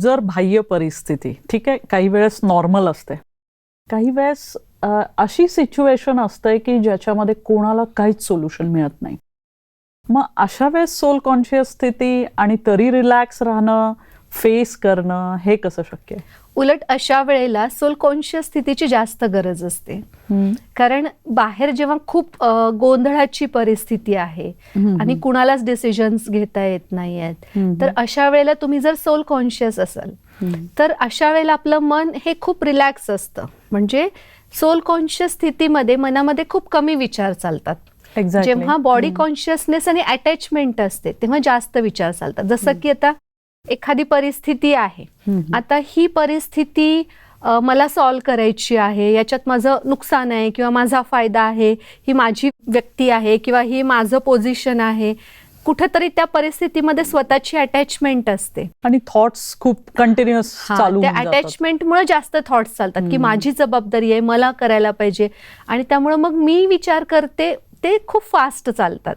जर बाह्य परिस्थिती ठीक आहे काही वेळेस नॉर्मल असते. काही वेळेस अशी सिच्युएशन असते की ज्याच्यामध्ये कोणाला काहीच सोल्युशन मिळत नाही. मग अशा वेळेस सोल कॉन्शियस स्थिती आणि तरी रिलॅक्स राहणं फेस करणं हे कसं शक्य आहे? उलट अशा वेळेला सोल कॉन्शियस स्थितीची जास्त गरज असते. कारण बाहेर जेव्हा खूप गोंधळाची परिस्थिती आहे आणि कुणालाच डिसिजन्स घेता येत नाही आहेत तर अशा वेळेला तुम्ही जर सोल कॉन्शियस असाल तर अशा वेळेला आपलं मन हे खूप रिलॅक्स असतं. म्हणजे सोल कॉन्शियस स्थितीमध्ये मनामध्ये खूप कमी विचार चालतात. जेव्हा बॉडी कॉन्शियसनेस आणि अटॅचमेंट असते तेव्हा जास्त विचार चालतात. जसं की आता एखादी परिस्थिती आहे. आता ही परिस्थिती मला सॉल्व करायची आहे याच्यात माझं नुकसान आहे किंवा माझा फायदा आहे ही माझी व्यक्ती आहे किंवा ही माझं पोझिशन आहे कुठेतरी त्या परिस्थितीमध्ये स्वतःची अटॅचमेंट असते. आणि थॉट्स खूप कंटिन्युअस चालू त्या. अटॅचमेंटमुळे जास्त थॉट्स चालतात की माझी जबाबदारी आहे मला करायला पाहिजे. आणि त्यामुळे मग मी विचार करते ते खूप फास्ट चालतात.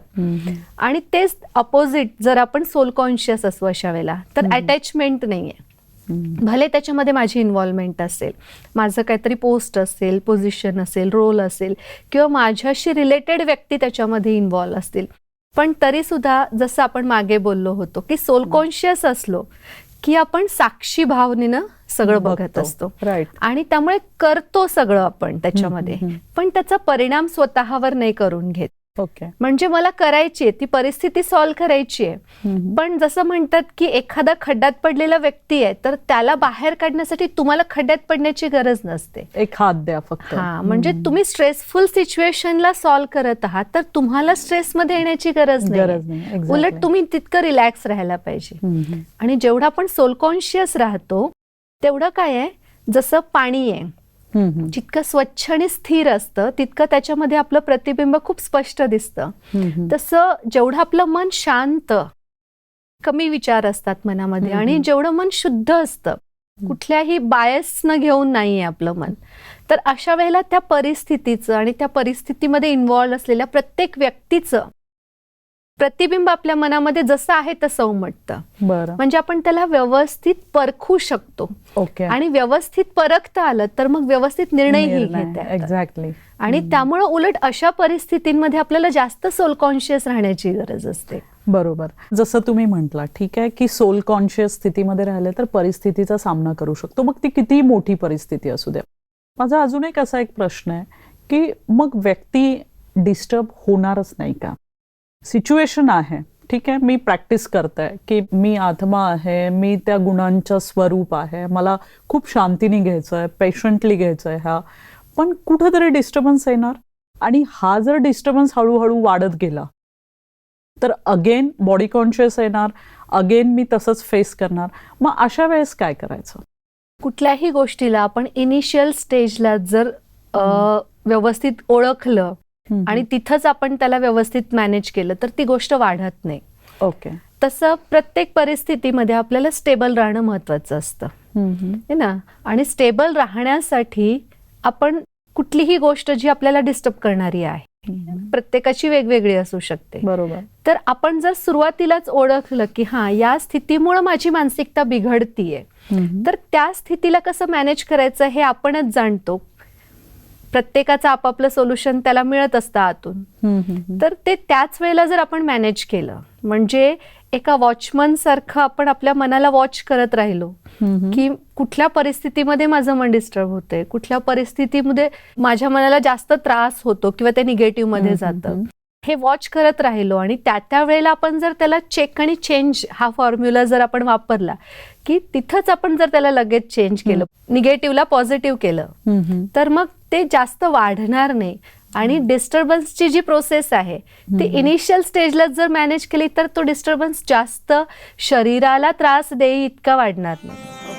आणि तेच अपोजिट जर आपण सोल कॉन्शियस असू अशा वेळेला तर अटॅचमेंट नाहीये. हम्म. भले त्याच्यामध्ये माझी इन्व्हॉल्वमेंट असेल माझं काहीतरी पोस्ट असेल पोझिशन असेल रोल असेल किंवा माझ्याशी रिलेटेड व्यक्ती त्याच्यामध्ये इन्व्हॉल्व असतील. पण तरी सुद्धा जसं आपण मागे बोललो होतो की सोल कॉन्शियस असलो की आपण साक्षी भावनेनं सगळं बघत. असतो राईट आणि त्यामुळे करतो सगळं आपण त्याच्यामध्ये. पण त्याचा परिणाम स्वतःवर नाही करून घेत ओके. म्हणजे मला करायची आहे ती परिस्थिती सॉल्व्ह करायची आहे. पण जसं म्हणतात की एखादा खड्ड्यात पडलेला व्यक्ती आहे तर त्याला बाहेर काढण्यासाठी तुम्हाला खड्ड्यात पडण्याची गरज नसते. एक हात द्या फक्त. हा म्हणजे तुम्ही स्ट्रेसफुल सिच्युएशनला सॉल्व्ह करत आहात तर तुम्हाला स्ट्रेसमध्ये येण्याची गरज नाही. उलट तुम्ही तितकं रिलॅक्स राहायला पाहिजे. आणि जेवढं आपण सोल कॉन्शियस राहतो तेवढं काय आहे? जसं पाणी आहे. जितकं स्वच्छ आणि स्थिर असतं तितकं त्याच्यामध्ये आपलं प्रतिबिंब खूप स्पष्ट दिसतं. तसं जेवढं आपलं मन शांत कमी विचार असतात मनामध्ये आणि. जेवढं मन शुद्ध असतं कुठल्याही बायस न घेऊन नाहीये आपलं मन तर अशा वेळेला त्या परिस्थितीचं आणि त्या परिस्थितीमध्ये इन्व्हॉल्व असलेल्या प्रत्येक व्यक्तीचं प्रतिबिंब आपल्या मनामध्ये जसं आहे तसं उमटतं. बरं. म्हणजे आपण त्याला व्यवस्थित परखू शकतो. ओके. आणि व्यवस्थित परखता आलं तर मग व्यवस्थित निर्णयही घेता. एक्झॅक्टली आणि त्यामुळं उलट अशा परिस्थितींमध्ये आपल्याला जास्त सोल कॉन्शियस राहण्याची गरज असते. बरोबर. जसं तुम्ही म्हटला ठीक आहे की सोल कॉन्शियस स्थितीमध्ये राहिले तर परिस्थितीचा सामना करू शकतो. मग ती किती मोठी परिस्थिती असू द्या. माझा अजून एक असा एक प्रश्न आहे की मग व्यक्ती डिस्टर्ब होणारच नाही का? सिच्युएशन आहे. ठीक आहे? मी प्रॅक्टिस करते की मी आत्मा आहे मी त्या गुणांचं स्वरूप आहे. मला खूप शांतीने घ्यायचं आहे पेशंटली घ्यायचं आहे ह्या पण कुठंतरी डिस्टर्बन्स येणार? आणि हा जर डिस्टर्बन्स हळूहळू वाढत गेला तर अगेन बॉडी कॉन्शियस येणार अगेन मी तसंच फेस करणार. मग अशा वेळेस काय करायचं? कुठल्याही गोष्टीला आपण इनिशियल स्टेजला जर व्यवस्थित ओळखलं आणि तिथंच आपण त्याला व्यवस्थित मॅनेज केलं तर ती गोष्ट वाढत नाही. ओके तसं प्रत्येक परिस्थितीमध्ये आपल्याला स्टेबल राहणं महत्वाचं असतं. है ना? आणि स्टेबल राहण्यासाठी आपण कुठलीही गोष्ट जी आपल्याला डिस्टर्ब करणारी आहे प्रत्येकाची वेगवेगळी असू शकते. बरोबर. तर आपण जर सुरुवातीलाच ओळखलं की हा या स्थितीमुळे माझी मानसिकता बिघडतीये तर त्या स्थितीला कसं मॅनेज करायचं हे आपणच जाणतो. प्रत्येकाचं आपापलं सोल्युशन त्याला मिळत असतं आतून. तर ते त्याच वेळेला जर आपण मॅनेज केलं म्हणजे एका वॉचमन सारखं आपण आपल्या मनाला वॉच करत राहिलो की कुठल्या परिस्थितीमध्ये माझं मन डिस्टर्ब होतंय कुठल्या परिस्थितीमध्ये माझ्या मनाला जास्त त्रास होतो किंवा ते निगेटिव्हमध्ये जातं. हे वॉच करत राहिलो आणि त्या त्या वेळेला आपण जर त्याला चेक आणि चेंज हा फॉर्म्युला जर आपण वापरला की तिथंच आपण जर त्याला लगेच चेंज केलं निगेटिव्हला पॉझिटिव्ह केलं तर मग ते जास्त वाढणार नाही. आणि डिस्टर्बन्सची जी प्रोसेस आहे ती इनिशियल स्टेजला जर मॅनेज केली तर तो डिस्टर्बन्स जास्त शरीराला त्रास देई इतका वाढणार नाही.